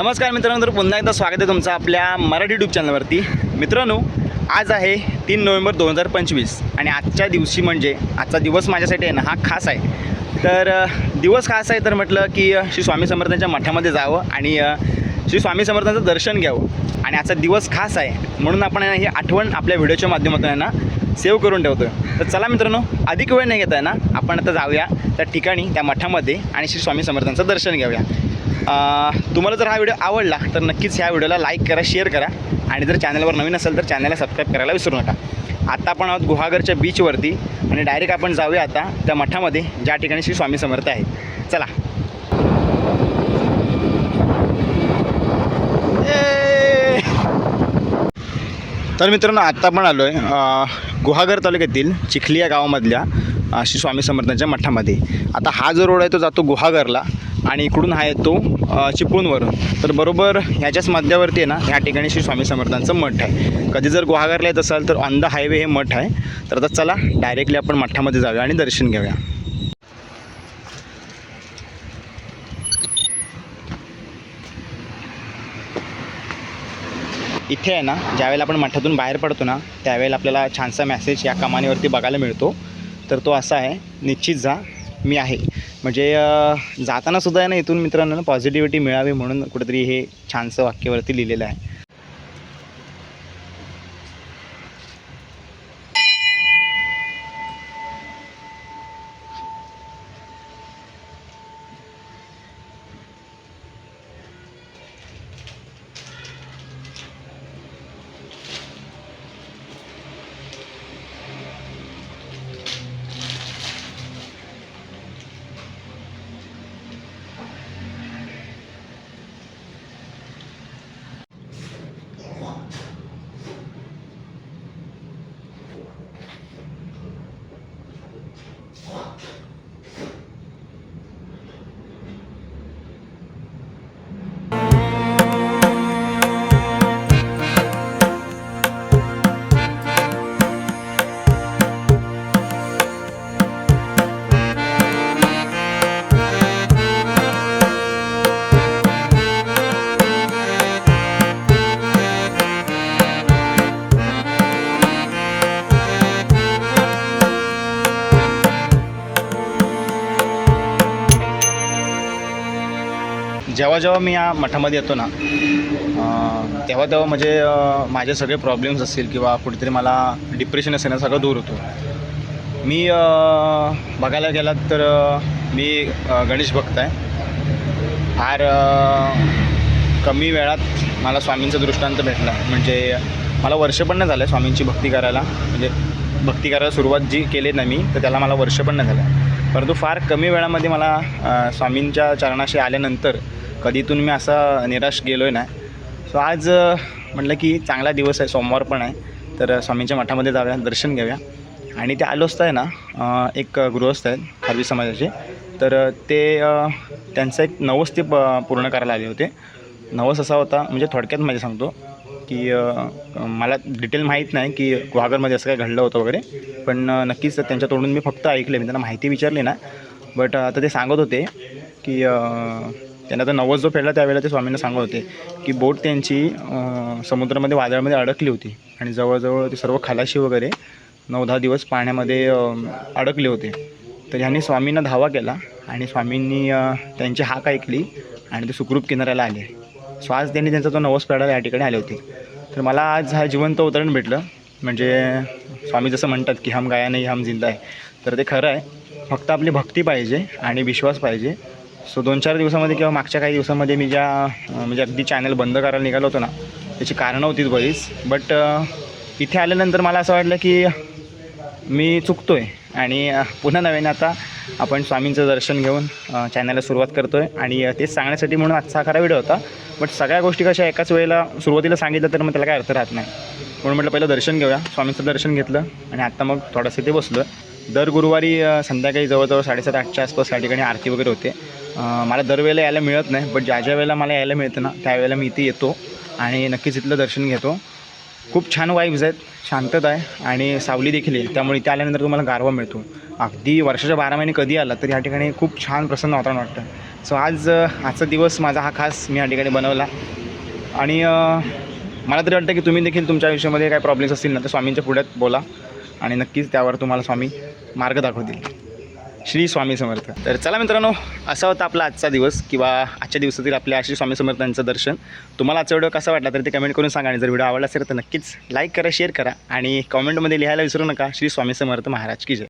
नमस्कार मित्रांनो तर पुन्हा एकदा स्वागत आहे तुमचं आपल्या मराठी यूट्यूब चॅनलवरती मित्रांनो आज आहे तीन नोव्हेंबर दोन हजार पंचवीस आणि आजच्या दिवशी म्हणजे आजचा दिवस माझ्यासाठी आहे ना हा खास आहे. तर दिवस खास आहे तर म्हटलं की श्री स्वामी समर्थांच्या मठामध्ये जावं आणि श्री स्वामी समर्थांचं दर्शन घ्यावं. आणि आजचा दिवस खास आहे म्हणून आपण आहे ना ही आठवण आपल्या व्हिडिओच्या माध्यमातून आहे ना सेव्ह करून ठेवतो तर चला मित्रांनो अधिक वेळ नाही घेता आहे ना आपण आता जाऊया त्या ठिकाणी त्या मठामध्ये आणि श्री स्वामी समर्थांचं दर्शन घेऊया. तुम्हाला जर हा व्हिडिओ आवडला तर नक्कीच ह्या व्हिडिओला लाईक करा शेअर करा. आणि जर चॅनलवर नवीन असेल तर चॅनलला सबस्क्राईब करायला विसरू नका. आत्ता आपण आहोत गुहागरच्या बीचवरती आणि डायरेक्ट आपण जाऊया आता त्या मठामध्ये ज्या ठिकाणी श्री स्वामी समर्थ आहेत. चला. तर मित्रांनो आत्ता आपण आलो आहे गुहागर तालुक्यातील चिखली या गावामधल्या श्री स्वामी समर्थांच्या मठामध्ये. आता हा जो रोड आहे तो जातो गुहागरला. आणि इकडून हा येतो चिपळूणवरून. तर बरोबर ह्याच्याच मध्यावरती आहे ना ह्या ठिकाणी श्री स्वामी समर्थांचं मठ आहे. कधी जर गुहागरला येत असाल तर ऑन द हायवे हे मठ आहे. तर आता चला डायरेक्टली आपण मठामध्ये जाऊया आणि दर्शन घेऊया. इथे आहे ना ज्यावेळेला आपण मठातून बाहेर पडतो ना त्यावेळेला आपल्याला छानसा मॅसेज या कमानीवरती बघायला मिळतो. तर तो असा आहे निश्चित जा. मी आहे. म्हणजे जाताना सुद्धा आहे ना इथून मित्रांनो पॉझिटिव्हिटी मिळावी म्हणून कुठेतरी हे छानसं वाक्यावरती लिहिलेलं आहे. जेव्हा जेव्हा मी या मठामध्ये येतो ना तेव्हा तेव्हा म्हणजे माझे सगळे प्रॉब्लेम्स असतील किंवा कुठेतरी मला डिप्रेशन असेल ना सगळं दूर होतो. मी बघायला गेलात तर मी गणेश भक्त आहे. फार कमी वेळात मला स्वामींचा दृष्टांत भेटला. म्हणजे मला वर्ष पण नाही झालं स्वामींची भक्ती करायला. म्हणजे भक्ती करायला सुरुवात जी केली ना मी तर त्याला मला वर्ष पण नाही झालं. परंतु फार कमी वेळामध्ये मला स्वामींच्या चरणाशी आल्यानंतर कधीतून मी असा निराश गेलो आहे ना. सो आज म्हटलं की चांगला दिवस आहे सोमवार पण आहे. तर स्वामींच्या मठामध्ये जाऊया दर्शन घेऊया. आणि ते आलो असता आहे ना एक गृहस्थ आहेत खारवी समाजाचे. तर ते त्यांचं एक नवस ते प पूर्ण करायला आले होते. नवस असा होता म्हणजे थोडक्यात माझे सांगतो की मला डिटेल माहीत नाही की गुहागरमध्ये असं काय घडलं होतं वगैरे. पण नक्कीच त्यांच्या तोंडून मी फक्त ऐकले मी त्यांना माहिती विचारली ना. बट आता ते सांगत होते की त्यांना तर नवस जो फेडला त्यावेळेला ते स्वामींना सांगत होते की बोट त्यांची समुद्रामध्ये वादळामध्ये अडकली होती. आणि जवळजवळ ते सर्व खलाशी वगैरे नऊ दहा दिवस पाण्यामध्ये अडकले होते. तर ह्यांनी स्वामींना धावा केला आणि स्वामींनी त्यांची हाक ऐकली आणि ते सुखरूप किनाऱ्याला आले. श्वास त्यांनी त्यांचा तो नवस फेडायला या ठिकाणी आले होते. तर मला आज हा जिवंत उदाहरण भेटलं. म्हणजे स्वामी जसं म्हणतात की हम गाया नाही हम जिंदा आहे. तर ते खरं आहे. फक्त आपली भक्ती पाहिजे आणि विश्वास पाहिजे. सो दोन चार दिवसामध्ये किंवा मागच्या काही दिवसामध्ये मी ज्या म्हणजे अगदी चॅनल बंद करायला निघालो होतो ना त्याची कारणं होतीच बरीच. बट इथे आल्यानंतर मला असं वाटलं की मी चुकतो आहे आणि पुन्हा नव्याने आता आपण स्वामींचं दर्शन घेऊन चॅनलला सुरुवात करतो आहे आणि तेच सांगण्यासाठी म्हणून आजचा हा खरा व्हिडिओ होता. बट सगळ्या गोष्टी कशा एकाच वेळेला सुरुवातीला सांगितलं तर मग त्याला काय अर्थ राहत नाही. म्हणून म्हटलं पहिलं दर्शन घेऊया. स्वामींचं दर्शन घेतलं आणि आत्ता मग थोडंसं ते बसलो दर गुरुवारी संध्याकाळी जवळजवळ साडेसात आठच्या आसपास या ठिकाणी आरती वगैरे होते. मला दरवेळेला यायला मिळत नाही बट ज्या ज्या वेळेला मला यायला मिळतं ना त्यावेळेला मी इथे येतो आणि नक्कीच इथलं दर्शन घेतो. खूप छान वाईब्स आहेत शांतता आहे आणि सावली देखील आहे त्यामुळे इथे आल्यानंतर तुम्हाला गारवा मिळतो. अगदी वर्षाच्या बारा महिने कधी आला तर या ठिकाणी खूप छान प्रसन्न वातावरण वाटतं. सो आज आजचा दिवस माझा हा खास मी या ठिकाणी बनवला. आणि मला तरी वाटतं की तुम्ही देखील तुमच्या आयुष्यामध्ये काही प्रॉब्लेम्स असतील ना तर स्वामींच्या पुढ्यात बोला. आणि नक्कीच त्यावर तुम्हाला स्वामी मार्ग दाखवतील. श्री स्वामी समर्थ. तर चला मित्रांनो असा होता आपला आजचा दिवस किंवा आजच्या दिवसातील आपल्या श्री स्वामी समर्थांचं दर्शन. तुम्हाला आजचा व्हिडिओ कसा वाटला तर ते कमेंट करून सांगा आणि जर व्हिडिओ आवडला असेल तर नक्कीच लाईक करा शेअर करा आणि कमेंटमध्ये लिहायला विसरू नका. श्री स्वामी समर्थ महाराज की जय.